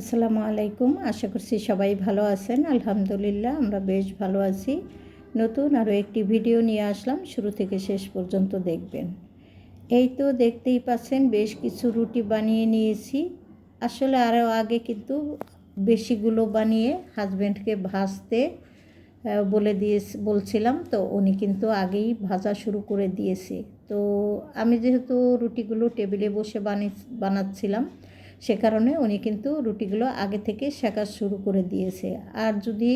আসসালামু আলাইকুম। আশা করছি সবাই ভালো আছেন। আলহামদুলিল্লাহ, আমরা বেশ ভালো আছি। নতুন আরও একটি ভিডিও নিয়ে আসলাম। শুরু থেকে শেষ পর্যন্ত দেখবেন। এই তো দেখতেই পাচ্ছেন, বেশ কিছু রুটি বানিয়ে নিয়েছি। আসলে আরও আগে কিন্তু বেশিগুলো বানিয়ে হাজব্যান্ডকে ভাজতে বলে দিয়ে বলছিলাম তো, উনি কিন্তু আগেই ভাজা শুরু করে দিয়েছে। তো আমি যেহেতু রুটিগুলো টেবিলে বসে বানি বানাচ্ছিলাম সে কারণে উনি কিন্তু রুটিগুলো আগে থেকে শেখা শুরু করে দিয়েছে। আর যদি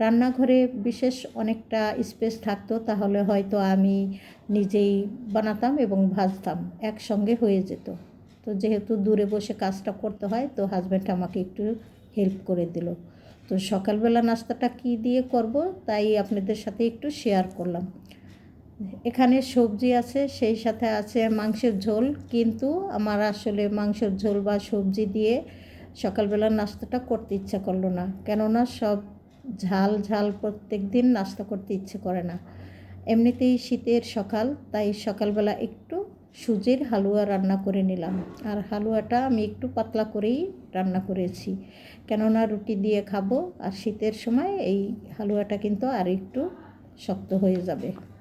রান্নাঘরে বিশেষ অনেকটা স্পেস থাকতো, তাহলে হয়তো আমি নিজেই বানাতাম এবং ভাজতাম, একসঙ্গে হয়ে যেত। তো যেহেতু দূরে বসে কাজটা করতে হয়, তো হাজব্যান্ড আমাকে একটু হেল্প করে দিল। তো সকালবেলা নাস্তাটা কি দিয়ে করব, তাই আপনাদের সাথে একটু শেয়ার করলাম। এখানে সবজি আছে, সেই সাথে আছে মাংসের ঝোল। কিন্তু আমার আসলে মাংসের ঝোল বা সবজি দিয়ে সকালবেলা নাস্তাটা করতে ইচ্ছা করল না। কেননা সব ঝাল ঝাল প্রত্যেক দিন নাস্তা করতে ইচ্ছে করে না। এমনিতেই শীতের সকাল, তাই সকালবেলা একটু সুজির হালুয়া রান্না করে নিলাম। আর হালুয়াটা আমি একটু পাতলা করেই রান্না করেছি। কেননা রুটি দিয়ে খাব, আর শীতের সময় এই হালুয়াটা কিন্তু আর একটু শক্ত হয়ে যাবে।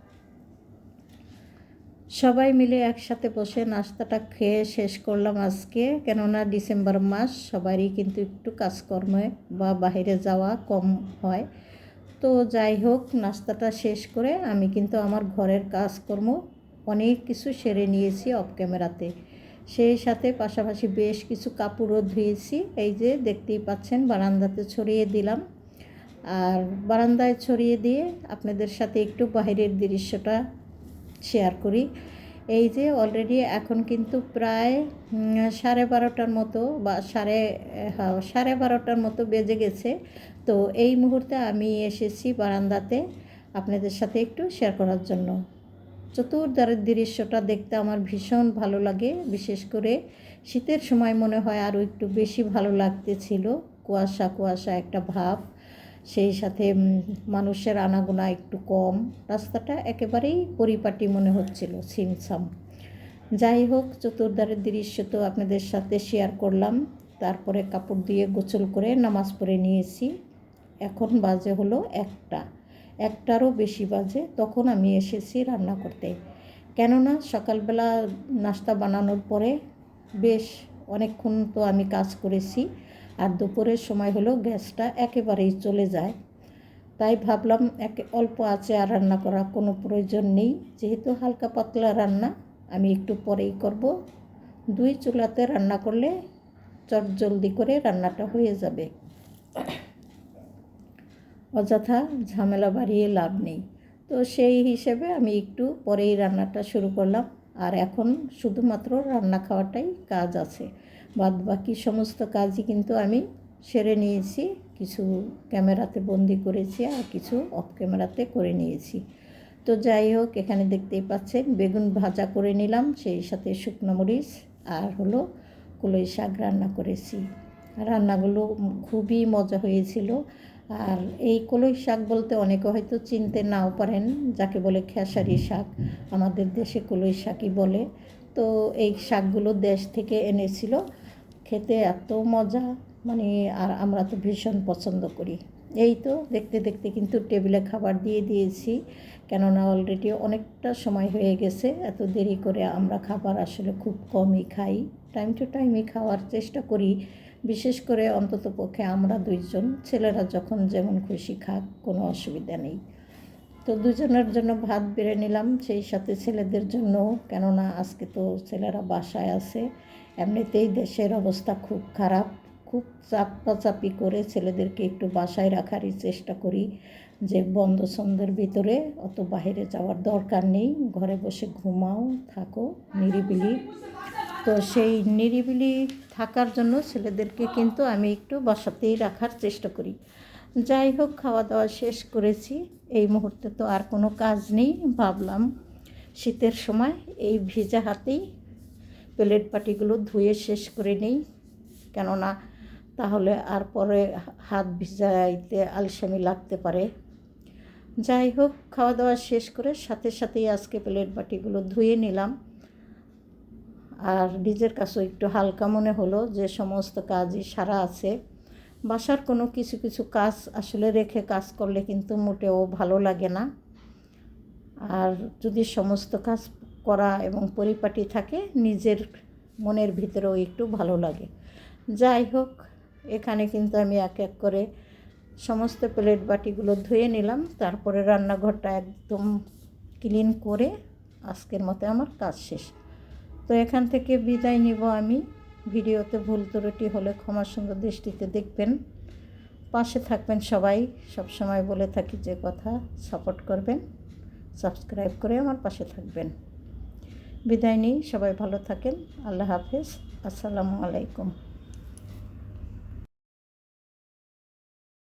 সবাই মিলে একসাথে বসে নাস্তাটা খেয়ে শেষ করলাম আজকে। কেননা ডিসেম্বর মাস, সবারই কিন্তু একটু কাজকর্মে বা বাইরে যাওয়া কম হয়। তো যাই হোক, নাস্তাটা শেষ করে আমি কিন্তু আমার ঘরের কাজকর্ম অনেক কিছু সেরে নিয়েছি অফ ক্যামেরাতে সেই সাথে পাশাপাশি বেশ কিছু কাপড়ও ধুয়েছি। এই যে দেখতেই পাচ্ছেন, বারান্দাতে ছড়িয়ে দিলাম। আর বারান্দায় ছড়িয়ে দিয়ে আপনাদের সাথে একটু বাইরের দৃশ্যটা শেয়ার করি। এই যে অলরেডি এখন কিন্তু প্রায় সাড়ে বারোটার মতো বা সাড়ে হ্যাঁ সাড়ে বারোটার মতো বেজে গেছে। তো এই মুহূর্তে আমি এসেছি বারান্দাতে আপনাদের সাথে একটু শেয়ার করার জন্য। চতুর্দারের দৃশ্যটা দেখতে আমার ভীষণ ভালো লাগে। বিশেষ করে শীতের সময় মনে হয় আরও একটু বেশি ভালো লাগতেছিল। কুয়াশা কুয়াশা একটা ভাব। সেই সাথে মানুষের আনাগোনা একটু কম। রাস্তাটা একেবারেই পরিপাটি মনে হচ্ছিল সিমসাম যাই হোক, চতুর্দারের দৃশ্য তো আপনাদের সাথে শেয়ার করলাম। তারপরে কাপড় দিয়ে গোসল করে নামাজ পড়ে নিয়েছি। এখন বাজে হলো একটা। একটারও বেশি বাজে, তখন আমি এসেছি রান্না করতে। কেননা, সকালবেলা নাস্তা বানানোর পরে বেশ অনেকক্ষণ তো আমি কাজ করেছি। আর দুপুরের সময় হলো গ্যাসটা একেবারেই চলে যায়। তাই ভাবলাম এক অল্প আছে আর রান্না করা কোনো প্রয়োজন নেই। যেহেতু হালকা পাতলা রান্না, আমি একটু পরেই করব। দুই চুলাতে রান্না করলে চট জলদি করে রান্নাটা হয়ে যাবে। অযথা ঝামেলা বাড়িয়ে লাভ নেই। তো সেই হিসেবে আমি একটু পরেই রান্নাটা শুরু করলাম। আর এখন শুধুমাত্র রান্না খাওয়াটাই কাজ আছে। বাদ বাকি সমস্ত কাজই কিন্তু আমি সেরে নিয়েছি। কিছু ক্যামেরাতে বন্দি করেছি আর কিছু অফ ক্যামেরাতে করে নিয়েছি। তো যাই হোক, এখানে দেখতেই পাচ্ছেন, বেগুন ভাজা করে নিলাম, সেই সাথে শুকনো মরিচ আর হলো কলই শাক রান্না করেছি। রান্নাগুলো খুবই মজা হয়েছিল। আর এই কলই শাক বলতে অনেকে হয়তো চিনতে নাও পারেন, যাকে বলে খেসারি শাক। আমাদের দেশে কলই শাকই বলে। তো এই শাকগুলো দেশ থেকে এনেছিল। খেতে এত মজা মানে আর আমরা তো ভীষণ পছন্দ করি। এই তো দেখতে দেখতে কিন্তু টেবিলে খাবার দিয়ে দিয়েছি, কেননা অলরেডি অনেকটা সময় হয়ে গেছে, এত দেরি করে আমরা খাবার আসলে খুব কমই খাই। টাইম টু টাইমই খাওয়ার চেষ্টা করি, বিশেষ করে অন্তত পক্ষে আমরা দুইজন ছেলেরা যখন যেমন খুশি খাক, কোনো অসুবিধা নেই। তো দুজনের জন্য ভাত বেড়ে নিলাম, সেই সাথে ছেলেদের জন্য। কেননা আজকে তো ছেলেরা বাসায় আছে, এমনিতেই দেশের অবস্থা খুব খারাপ। খুব চাপাচাপি করে ছেলেদেরকে একটু বাসায় রাখারই চেষ্টা করি, যে বন্ধ সন্ধ্যের ভিতরে, অত বাইরে যাওয়ার দরকার নেই। ঘরে বসে ঘুমাও, থাকো, নিরিবিলি। তো সেই নিরিবিলি থাকার জন্য ছেলেদেরকে কিন্তু আমি একটু বাসাতেই রাখার চেষ্টা করি। যাই হোক খাওয়া দাওয়া শেষ করেছি। এই মুহূর্তে তো আর কোনো কাজ নেই, ভাবলাম শীতের সময় এই ভেজা হাতেই প্লেট পাটিগুলো ধুয়ে শেষ করে নেই। কেননা তাহলে আর পরে হাত ভিজাইতে আলসামি লাগতে পারে। যাই হোক খাওয়া দাওয়া শেষ করে সাথে সাথেই আজকে প্লেট বাটিগুলো ধুয়ে নিলাম। আর নিজের কাছেও একটু হালকা মনে হলো যে সমস্ত কাজই সারা আছে। বাসার কোনো কিছু কিছু কাজ আসলে রেখে কাজ করলে কিন্তু মোটেও ভালো লাগে না। আর যদি সমস্ত কাজ করা এবং পরিপাটি থাকে, নিজের মনের ভিতরেও একটু ভালো লাগে। যাই হোক, এখানে কিন্তু আমি এক এক করে সমস্ত প্লেট বাটিগুলো ধুয়ে নিলাম। তারপরে রান্নাঘরটা একদম ক্লিন করে আজকের মতো আমার কাজ শেষ। তো এখান থেকে বিদায় নিব আমি। ভিডিওতে ভুল ত্রুটি হলে ক্ষমা সুন্দর দৃষ্টিতে দেখবেন। পাশে থাকবেন সবাই। সব সময় বলে থাকি যে কথা, সাপোর্ট করবেন, সাবস্ক্রাইব করে আমার পাশে থাকবেন। বিদায় নিই। সবাই ভালো থাকেন। আল্লাহ হাফেজ। আসসালামু আলাইকুম।